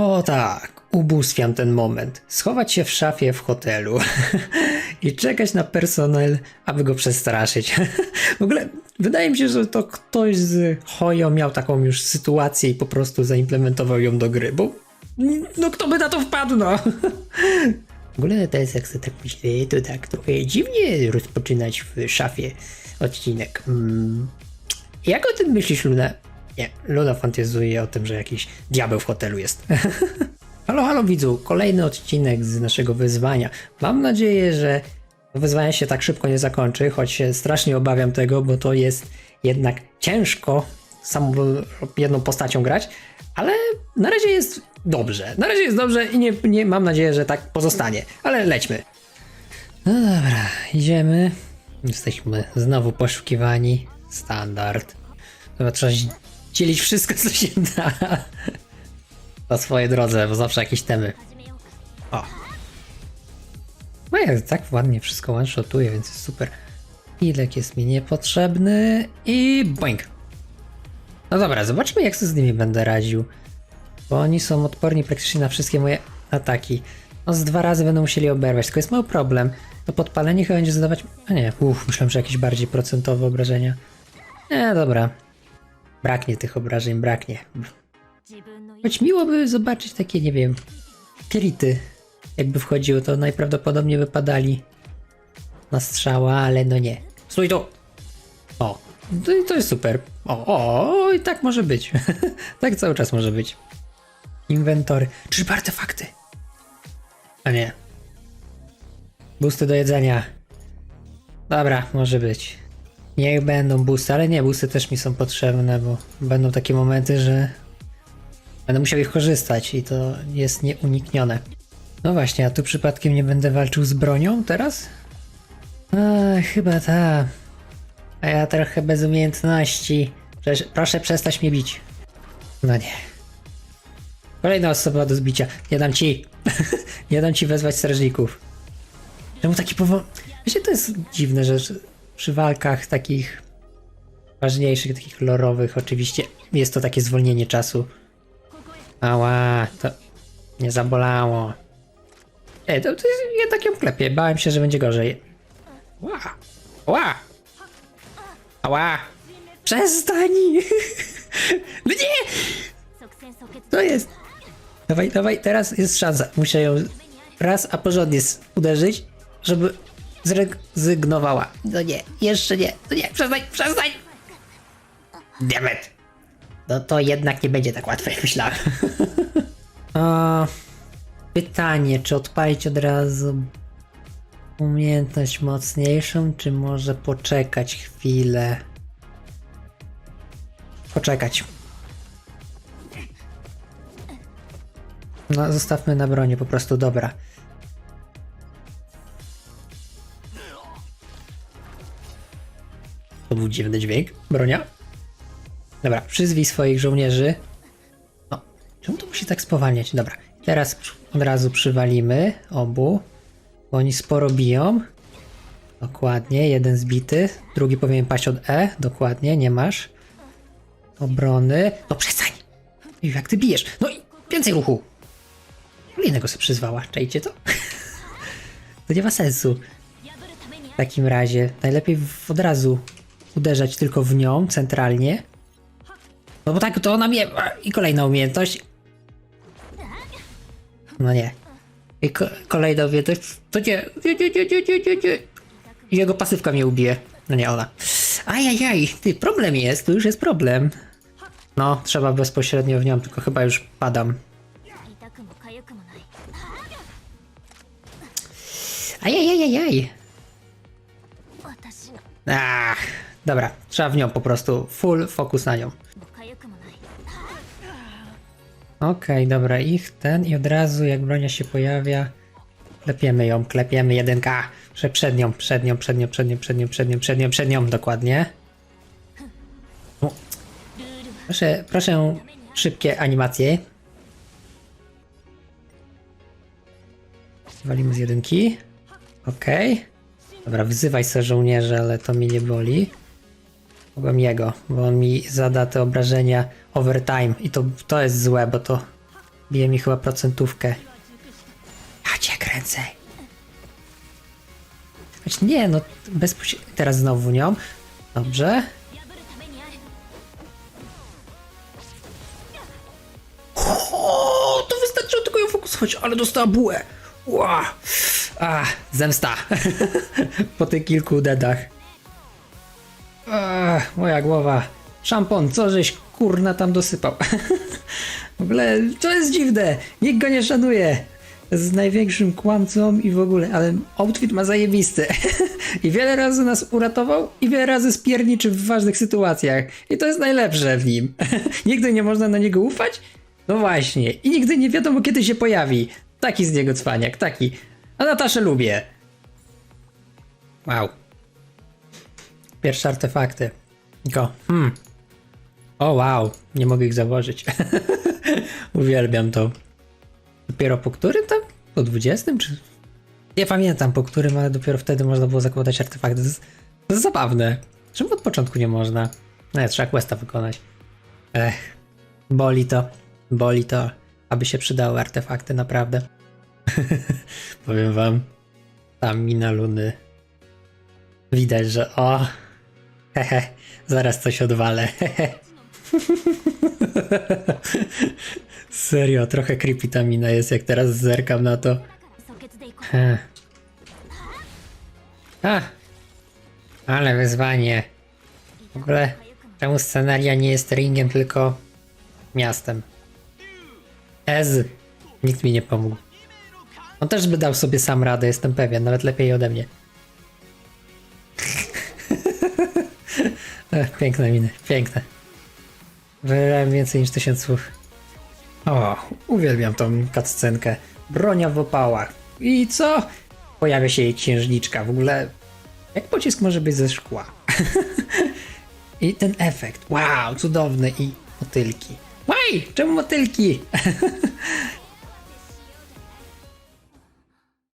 O tak, ubóstwiam ten moment. Schować się w szafie w hotelu i czekać na personel, aby go przestraszyć. w ogóle wydaje mi się, że to ktoś z Hoyo miał taką już sytuację i po prostu zaimplementował ją do gry, bo no kto by na to wpadł, no. W ogóle to jest, jak sobie tak myślę, to tak trochę dziwnie rozpoczynać w szafie odcinek. Mm. Jak o tym myślisz, Luna? Nie, Luna fantazuje o tym, że jakiś diabeł w hotelu jest. halo, halo widzu, kolejny odcinek z naszego wyzwania. Mam nadzieję, że wyzwanie się tak szybko nie zakończy, choć się strasznie obawiam tego, bo to jest jednak ciężko samą jedną postacią grać, ale na razie jest dobrze. Na razie jest dobrze i nie, nie mam nadzieję, że tak pozostanie, ale lećmy. No dobra, idziemy. Jesteśmy znowu poszukiwani. Standard. Chyba trzeba dzielić wszystko, co się da. Po swojej drodze, bo zawsze jakieś temy. O. No ja tak ładnie wszystko one-shotuje, więc jest super. Ilek jest mi niepotrzebny i boink. No dobra, zobaczmy jak sobie z nimi będę radził. Bo oni są odporni praktycznie na wszystkie moje ataki. No z dwa razy będą musieli oberwać, tylko jest mały problem. To podpalenie chyba będzie zadawać... A nie, uff, myślałem, że jakieś bardziej procentowe obrażenia. Nie, dobra. Braknie tych obrażeń, braknie. Choć miło by zobaczyć takie, nie wiem, krity. Jakby wchodziło, to najprawdopodobniej wypadali na strzała, ale no nie. Stój tu! O, to, to jest super. O, o, i tak może być. tak cały czas może być. Inwentory. Czyżby artefakty? A nie. Busty do jedzenia. Dobra, może być. Niech będą busty, ale nie, busty też mi są potrzebne, bo będą takie momenty, że będę musiał ich korzystać i to jest nieuniknione. No właśnie, a tu przypadkiem nie będę walczył z bronią teraz? A, chyba ta. A ja trochę bez umiejętności. Przecież, proszę przestać mnie bić. No nie. Kolejna osoba do zbicia. Nie dam ci. nie dam ci wezwać strażników. Czemu taki powoli... Wiecie, to jest dziwne, że przy walkach takich ważniejszych, takich lorowych oczywiście jest to takie zwolnienie czasu. Ała, to nie zabolało. Ej, to, to tak ją klepię. Bałem się, że będzie gorzej. Ła! Ła! Ała! Przestań! No nie! To jest. Dawaj, dawaj, teraz jest szansa. Muszę ją raz, a porządnie uderzyć, żeby zrezygnowała. No nie, jeszcze nie. No nie, przestań, przestań! Dammit! No to jednak nie będzie tak łatwe, jak myślałem. A, pytanie, czy odpalić od razu umiejętność mocniejszą, czy może poczekać chwilę? Poczekać. No, zostawmy na broni po prostu, dobra. Dziwny dźwięk. Bronia. Dobra, przyzwij swoich żołnierzy. No, czemu to musi tak spowalniać? Dobra, teraz od razu przywalimy obu, bo oni sporo biją. Dokładnie, jeden zbity, drugi powinien paść od E, dokładnie, nie masz. Obrony. No przestań! Jak ty bijesz? No i więcej ruchu! Innego sobie przyzwała, czajcie to? to nie ma sensu. W takim razie najlepiej od razu uderzać tylko w nią centralnie. No bo tak to ona mnie... I kolejna umiejętność. No nie. I ko kolejna umiejętność. To cię... Jego pasywka mnie ubije. No nie ona. Ajajaj, ty, problem jest, to już jest problem. No, trzeba bezpośrednio w nią, tylko chyba już padam. Ajajajajaj. Ach. Dobra, trzeba w nią po prostu. Full fokus na nią. Okej, okay, dobra, ich ten i od razu jak bronia się pojawia, klepiemy ją, klepiemy jedynka, że przed nią, przed nią, przed nią, przed nią, przed nią, przed nią, przed nią, przed nią, dokładnie. Proszę, proszę szybkie animacje. Walimy z jedynki. Okej. Okay. Dobra, wzywaj sobie żołnierze, ale to mi nie boli. Mogłem jego, bo on mi zada te obrażenia overtime i to, to jest złe, bo to bije mi chyba procentówkę. Ja cię kręcę. Znaczy nie, no bezpośrednio. Teraz znowu nią. Dobrze. O, to wystarczyło tylko ją fokusować, ale dostała bułę. Ła. A, zemsta. po tych kilku dedach. A, moja głowa. Szampon, co żeś kurna tam dosypał? w ogóle to jest dziwne. Nikt go nie szanuje. Z największym kłamcą i w ogóle, ale outfit ma zajebisty. I wiele razy nas uratował i wiele razy spierniczy w ważnych sytuacjach. I to jest najlepsze w nim. Nigdy nie można na niego ufać? No właśnie. I nigdy nie wiadomo kiedy się pojawi. Taki z niego cwaniak, taki. A Nataszę lubię. Wow. Pierwsze artefakty. Go. Hmm. O wow, nie mogę ich założyć. Uwielbiam to. Dopiero po którym tam? Po 20 czy... Nie pamiętam po którym, ale dopiero wtedy można było zakładać artefakty. To jest, to jest zabawne. Czemu od początku nie można? No, trzeba questa wykonać. Ech, boli to. Boli to, aby się przydały artefakty, naprawdę. Powiem wam, ta mina luny. Widać, że o, Hehe, zaraz coś odwalę. Serio, trochę creepy ta mina jest, jak teraz zerkam na to. A! Ale wyzwanie. W ogóle temu scenaria nie jest ringiem, tylko miastem. Ez. Nikt mi nie pomógł. On też by dał sobie sam radę, jestem pewien, nawet lepiej ode mnie. Ech, piękne miny, piękne. Wydałem więcej niż tysiąc słów. O, uwielbiam tą cutscenkę. Bronia w opałach. I co? Pojawia się jej księżniczka. W ogóle, jak pocisk może być ze szkła? I ten efekt. Wow, cudowny. I motylki. Łaj, czemu motylki?